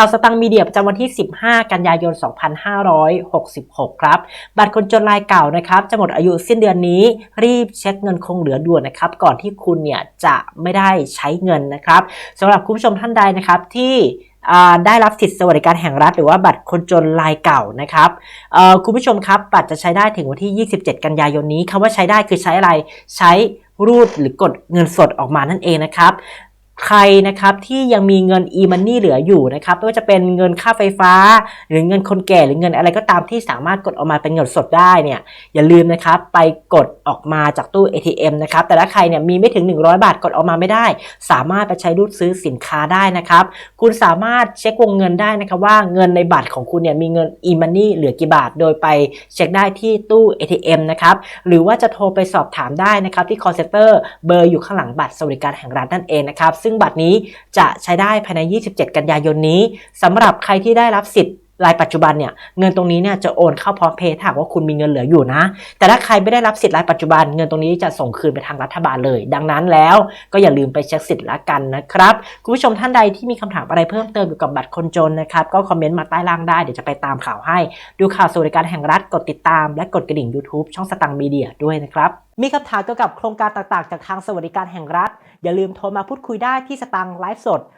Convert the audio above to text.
ข่าวสตังมีเดียประจำวันที่ 15 กันยายน 2566 ครับ บัตรคนจนรายเก่านะครับ จะหมดอายุสิ้นเดือนนี้ รีบเช็คเงินคงเหลือด่วนนะครับ ก่อนที่คุณเนี่ยจะไม่ได้ใช้เงินนะครับสำหรับคุณผู้ชมท่านใดนะครับที่ได้รับสิทธิสวัสดิการแห่งรัฐ หรือว่าบัตรคนจนรายเก่านะครับคุณผู้ชมครับบัตรจะใช้ได้ถึงวันที่ 27 กันยายนนี้คำว่าใช้ได้คือใช้อะไรใช้รูดหรือกดเงินสดออกมานั่นเองนะครับ ใครนะครับที่ยังมีเงิน e-money เหลืออยู่นะครับไม่ว่าจะเป็นเงินค่าไฟฟ้า หรือเงินคนแก่หรือเงินอะไรก็ตามที่สามารถกดออกมาเป็นเงินสดได้เนี่ยอย่าลืมนะครับไปกดออกมาจากตู้ ATM นะครับแต่ถ้าใครเนี่ยมีไม่ถึง 100 บาทกดออกมาไม่ได้ สามารถไปใช้รูดซื้อสินค้าได้นะครับคุณสามารถเช็ควงเงินได้นะครับว่าเงินในบัตรของคุณเนี่ยมีเงิน e-money เหลือกี่บาท โดยไปเช็คได้ที่ตู้ ATM นะครับหรือว่าจะโทรไปสอบถามได้นะครับที่ call center เบอร์อยู่ข้างหลังบัตรสวัสดิการแห่งรัฐนั่นเองนะครับซึ่งบัตรนี้จะใช้ได้ภายใน 27 กันยายนนี้สำหรับใครที่ได้รับสิทธิ์ รายปัจจุบันเนี่ยเงินตรงนี้เนี่ยจะโอนเข้าพร้อมเพย์ถ้าว่าคุณมีเงินเหลืออยู่นะ แต่ถ้าใครไม่ได้รับสิทธิ์รายปัจจุบัน เงินตรงนี้จะส่งคืนไปทางรัฐบาลเลย ดังนั้นแล้วก็อย่าลืมไปเช็คสิทธิ์ละกันนะครับคุณผู้ชมท่านใดที่มีคำถามอะไรเพิ่มเติมเกี่ยวกับบัตรคนจนนะครับก็คอมเมนต์มาใต้ล่างได้เดี๋ยวจะไปตามข่าวให้ ดูข่าวสวัสดิการแห่งรัฐกดติดตาม และกดกระดิ่ง YouTube ช่องสตังมีเดียด้วยนะครับมีคำถามเกี่ยวกับโครงการต่างๆ จากทางสวัสดิการแห่งรัฐ อย่าลืมโทรมาพูดคุยได้ที่สตังไลฟ์สด